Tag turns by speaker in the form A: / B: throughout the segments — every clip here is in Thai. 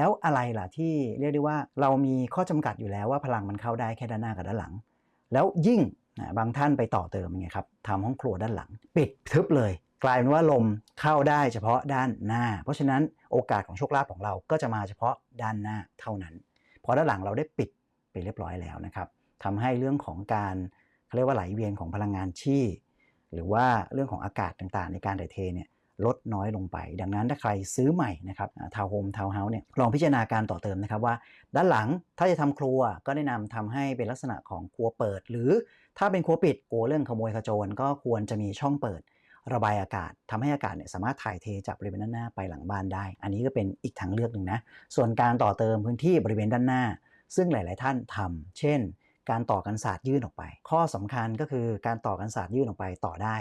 A: แล้วอะไรล่ะที่เรียกได้ว่าเรามีข้อจำกัดอยู่แล้วว่าพลังมันเข้าได้แค่ด้านหน้ากับด้านหลัง แล้วยิ่งบางท่านไปต่อเติมยังไงครับทำห้องครัวด้านหลัง ปิดทึบเลย กลายเป็นว่าลมเข้าได้เฉพาะด้านหน้า เพราะฉะนั้นโอกาสของโชคลาภของเราก็จะมาเฉพาะด้านหน้าเท่านั้นพอด้านหลังเราได้ปิดไปเรียบร้อยแล้วนะครับทำให้เรื่องของการเขาเรียกว่าไหลเวียนของพลังงานชี่หรือว่าเรื่องของอากาศต่างๆ ในการถ่ายเทเนี่ย ลดน้อยลงไป ดังนั้นถ้าใครซื้อใหม่นะครับทาวน์โฮมทาวน์เฮาส์เนี่ยลองพิจารณาการต่อเติมนะครับว่า ด้านหลังถ้าจะทำครัวก็แนะนำทำให้เป็นลักษณะของครัวเปิด หรือถ้าเป็นครัวปิดกลัวเรื่องขโมยขโจรก็ควรจะมีช่องเปิดระบายอากาศทำให้อากาศเนี่ยสามารถถ่ายเทจากบริเวณด้านหน้าไปหลังบ้านได้ อันนี้ก็เป็นอีกทางเลือกหนึ่งนะ ส่วนการต่อเติมพื้นที่บริเวณด้านหน้า ซึ่งหลาย ๆ ท่านทำเช่น การต่อกันศาสตร์ยื่นออกไป ข้อสำคัญก็คือการต่อกันศาสตร์ยื่นออกไปต่อได้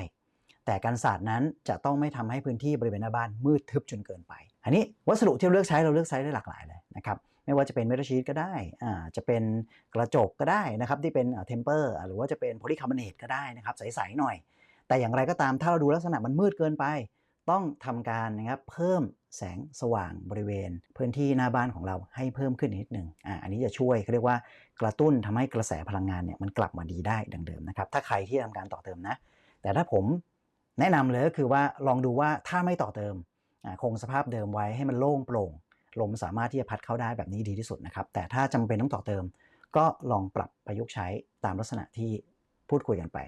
A: แต่การศาสตร์นั้นจะต้องไม่ทำให้พื้นที่บริเวณหน้าบ้านมืดทึบจนเกินไป อันนี้วัสดุที่เราเลือกใช้เราเลือกใช้ได้หลากหลายเลยนะครับไม่ว่าจะเป็นเมทัลชีตก็ได้อ่าจะเป็นกระจกก็ได้นะครับที่เป็นเทมเปอร์หรือว่าจะเป็นโพลีคาร์บอเนตก็ได้นะครับใสๆหน่อย แต่อย่างไรก็ตามถ้าเราดูลักษณะมันมืดเกินไป ต้องทำการนะครับเพิ่มแสงสว่างบริเวณ พื้นที่หน้าบ้านของเราให้เพิ่มขึ้นนิดหนึ่งอ่าอันนี้จะช่วยเขาเรียกว่ากระตุ้นทำให้กระแสพลังงานเนี่ยมันกลับมาดีได้ดังเดิมนะครับถ้าใครที่ทำการต่อเติมนะ แต่ถ้าผม แนะนำเลยก็คือว่าลองดูว่าถ้าไม่ต่อเติมคงสภาพเดิมไว้ให้มันโล่งโปร่งลมสามารถที่จะพัดเข้าได้แบบนี้ดีที่สุดนะครับ แต่ถ้าจำเป็นต้องต่อเติม ก็ลองปรับประยุกต์ใช้ตามลักษณะที่พูดคุยกันไป